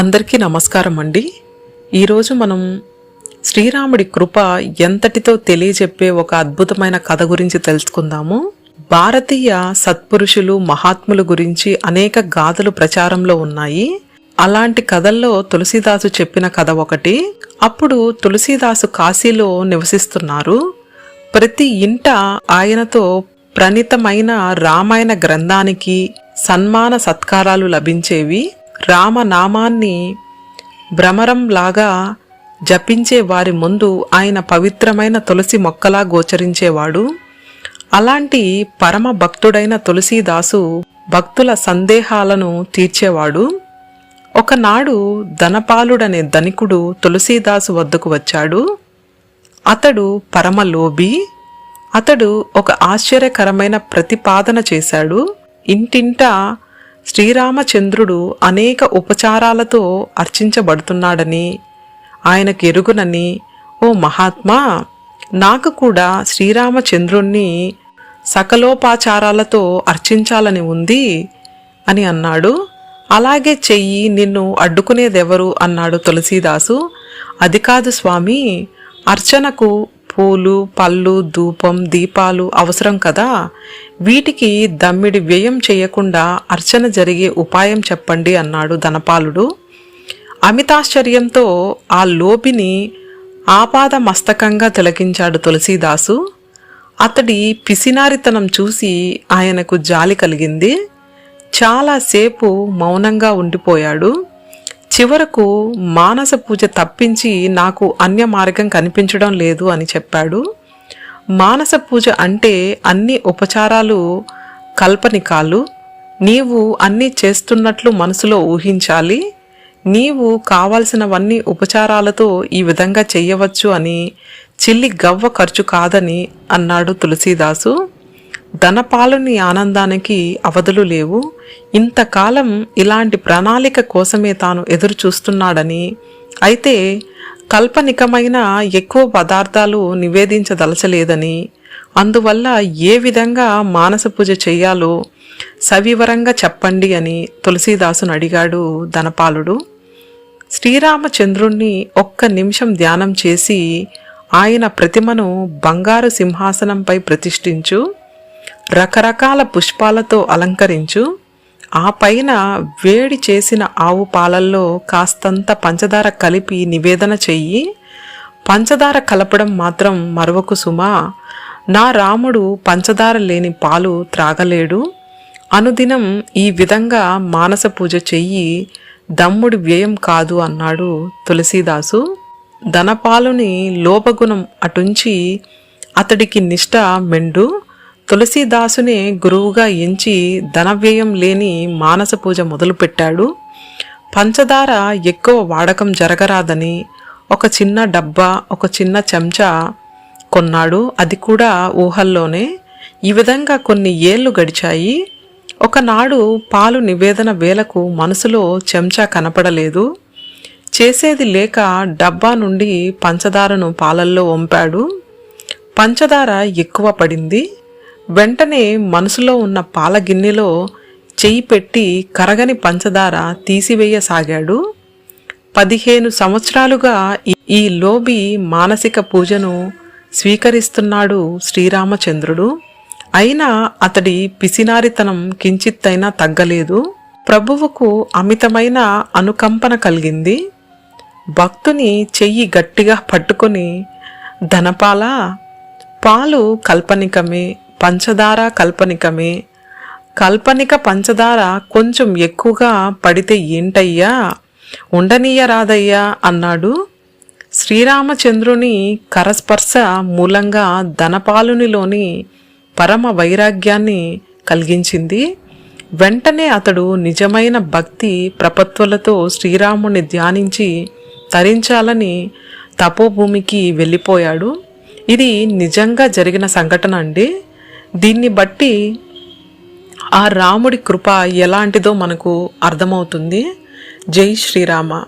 అందరికీ నమస్కారం అండి. ఈరోజు మనం శ్రీరాముడి కృప ఎంతటితో తెలియజెప్పే ఒక అద్భుతమైన కథ గురించి తెలుసుకుందాము. భారతీయ సత్పురుషులు మహాత్ముల గురించి అనేక గాథలు ప్రచారంలో ఉన్నాయి. అలాంటి కథల్లో తులసీదాసు చెప్పిన కథ ఒకటి. అప్పుడు తులసీదాసు కాశీలో నివసిస్తున్నారు. ప్రతి ఇంట ఆయనతో ప్రణితమైన రామాయణ గ్రంథానికి సన్మాన సత్కారాలు లభించేవి. రామనామాన్ని భ్రమరంలాగా జపించే వారి ముందు ఆయన పవిత్రమైన తులసి మొక్కలా గోచరించేవాడు. అలాంటి పరమ భక్తుడైన తులసీదాసు భక్తుల సందేహాలను తీర్చేవాడు. ఒకనాడు ధనపాలుడనే ధనికుడు తులసీదాసు వద్దకు వచ్చాడు. అతడు పరమలోభి అతడు ఒక ఆశ్చర్యకరమైన ప్రతిపాదన చేశాడు. ఇంటింటా శ్రీరామచంద్రుడు అనేక ఉపచారాలతో అర్చించబడుతున్నాడని ఆయనకు ఎరుగునని ఓ మహాత్మా నాకు కూడా శ్రీరామచంద్రుణ్ణి సకలోపాచారాలతో అర్చించాలని ఉంది అని అన్నాడు. అలాగే చెయ్యి నిన్ను అడ్డుకునేదెవరు? అన్నాడు తులసీదాసు. అది కాదు స్వామి అర్చనకు పూలు పళ్ళు ధూపం దీపాలు అవసరం కదా? వీటికి దమ్మిడి వ్యయం చేయకుండా అర్చన జరిగే ఉపాయం చెప్పండి అన్నాడు ధనపాలుడు. అమితాశ్చర్యంతో ఆ లోపిని ఆపాద మస్తకంగా తిలకించాడు తులసీదాసు. అతడి పిసినారితనం చూసి ఆయనకు జాలి కలిగింది. చాలాసేపు మౌనంగా ఉండిపోయాడు. చివరకు మానస పూజ తప్పించి నాకు అన్య మార్గం కనిపించడం లేదు అని చెప్పాడు. మానస పూజ అంటే అన్ని ఉపచారాలు కల్పనికాలు. నీవు అన్నీ చేస్తున్నట్లు మనసులో ఊహించాలి. నీవు కావలసినవన్నీ ఉపచారాలతో ఈ విధంగా చెయ్యవచ్చు అని చిల్లి గవ్వ ఖర్చు కాదని అన్నాడు తులసీదాసు. ధనపాలుని ఆనందానికి అవధులు లేవు. ఇంతకాలం ఇలాంటి ప్రణాళిక కోసమే తాను ఎదురు చూస్తున్నాడని అయితే కల్పనికమైన ఎక్కువ పదార్థాలు నివేదించదలచలేదని. అందువల్ల ఏ విధంగా మానస పూజ చేయాలో సవివరంగా చెప్పండి అని తులసీదాసును అడిగాడు ధనపాలుడు. శ్రీరామచంద్రుణ్ణి ఒక్క నిమిషం ధ్యానం చేసి ఆయన ప్రతిమను బంగారు సింహాసనంపై ప్రతిష్ఠించు. రకరకాల పుష్పాలతో అలంకరించు ఆ పైన వేడి చేసిన ఆవు పాలల్లో కాస్తంత పంచదార కలిపి నివేదన చెయ్యి. పంచదార కలపడం మాత్రం మరవకు సుమా. నా రాముడు పంచదార లేని పాలు త్రాగలేడు. అనుదినం ఈ విధంగా మానస పూజ చెయ్యి దమ్ముడి వ్యయం కాదు అన్నాడు తులసీదాసు. ధనపాలుని లోపగుణం అటుంచి అతడికి నిష్ట మెండు. తులసీదాసునే గురువుగా ఎంచి ధనవ్యయం లేని మానస పూజ మొదలుపెట్టాడు. పంచదార ఎక్కువ వాడకం జరగరాదని ఒక చిన్న డబ్బా ఒక చిన్న చెంచా కొన్నాడు. అది కూడా ఊహల్లోనే. ఈ విధంగా కొన్ని ఏళ్ళు గడిచాయి. ఒకనాడు పాలు నివేదన వేలకు మనసులో చెంచా కనపడలేదు. చేసేది లేక డబ్బా నుండి పంచదారను పాలల్లో వంపాడు. పంచదార ఎక్కువ పడింది. వెంటనే మనసులో ఉన్న పాల గిన్నెలో చెయ్యి పెట్టి కరగని పంచదార తీసివేయసాగాడు. పదిహేను సంవత్సరాలుగా ఈ లోబి మానసిక పూజను స్వీకరిస్తున్నాడు శ్రీరామచంద్రుడు. అయినా అతడి పిసినారితనం కించిత్తైనా తగ్గలేదు. ప్రభువుకు అమితమైన అనుకంపన కలిగింది. భక్తుని చెయ్యి గట్టిగా పట్టుకొని ధనపాల పాలు కల్పనికమే పంచదార కల్పనికమే. కల్పనిక పంచదార కొంచెం ఎక్కువగా పడితే ఏంటయ్యా? ఉండనీయరాదయ్యా అన్నాడు. శ్రీరామచంద్రుని కరస్పర్శ మూలంగా ధనపాలునిలోని పరమ వైరాగ్యాన్ని కలిగించింది. వెంటనే అతడు నిజమైన భక్తి ప్రపత్వలతో శ్రీరాముని ధ్యానించి తరించాలని తపోభూమికి వెళ్ళిపోయాడు. ఇది నిజంగా జరిగిన సంఘటన అండి. దీన్ని బట్టి ఆ రాముడి కృప ఎలాంటిదో మనకు అర్థమవుతుంది. జై శ్రీరామ.